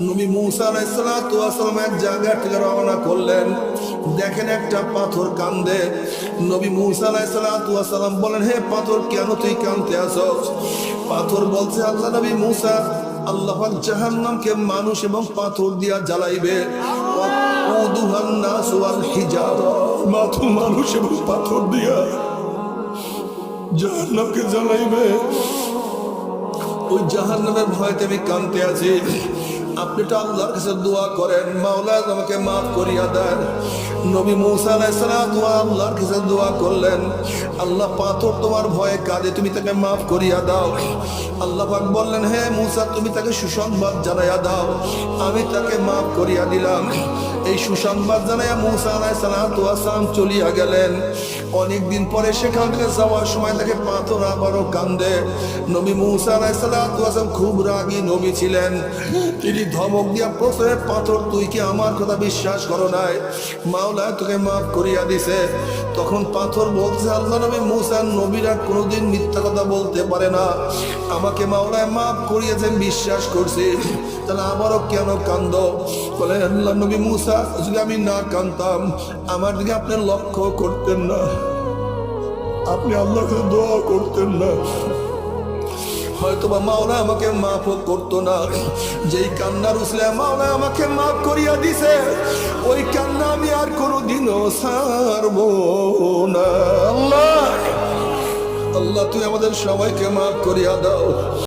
নবী মুসা আলাইসালাম এক জায়গা থেকে রওনা করলেন। দেখেন একটা পাথর কান্দে। নবী মুসা আলাইসালাম বলেন, হে পাথর, কেন তুই কানতে আসো? পাথর বলছে, আল্লাহ নবী মুসা আল্লাহ জাহান্নামকে মানুষ এবং পাথর দিয়া জ্বালাইবে। মানুষ এবং পাথর দিয়া জাহান্নামকে জ্বালাইবে। ওই জাহান্নামের ভয়তে আমি কানতে আছি। আপনি তো আল্লাহর কাছে দোয়া করেন, মাওলা আমাকে মাফ করিয়া দেন। নবী মুসা আলাইসালাম আল্লাহর কাছে দোয়া করলেন, আল্লাহ পাথর তোমার ভয়ে কাঁদে, তুমি তাকে মাফ করিয়া দাও। আল্লাহ পাক বললেন, হে মুসা, তুমি তাকে সুসংবাদ জানাইয়া দাও। আমি তাকে মাফ করিয়া দিলাম। এই সুসংবাদ জানাইয়া মুসা আলাইসালাম চলিয়া গেলেন। অনেকদিন পরে সেখান থেকে যাওয়ার সময় তাকে পাথর আবারও কান্দে। নবী মুসা আলাইসালাম খুব রাগী নবী ছিলেন। তিনি ধমক দিয়া প্রথমে পাথর তুই কি আমার কথা বিশ্বাস করো নাই? মাওলা তোকে মাফ করিয়া দিছে। তখন পাথর বলছে আল্লাহ নবী মুসা নবীরা কোনোদিন মিথ্যা কথা বলতে পারে না। আমাকে মাওলায় মাফ করিয়েছে বিশ্বাস করছি। তাহলে আবারও কেন কান্দ? বলে, আল্লাহ নবী মুসা, যদি আমি না কান্দতাম আমার দিকে আপনি লক্ষ্য করতেন না। আপনি আল্লাহকে দোয়া করতেন না। হয়তো বা মাওলা আমাকে মাফ করতো না। যেই কান্নার উসলে মাওলা আমাকে মাফ করিয়া দিছে, ওই কান্না আমি আর কোনোদিনও সারব না। আল্লাহ! আল্লাহ তুই আমাদের সবাইকে মাফ করিয়া দাও।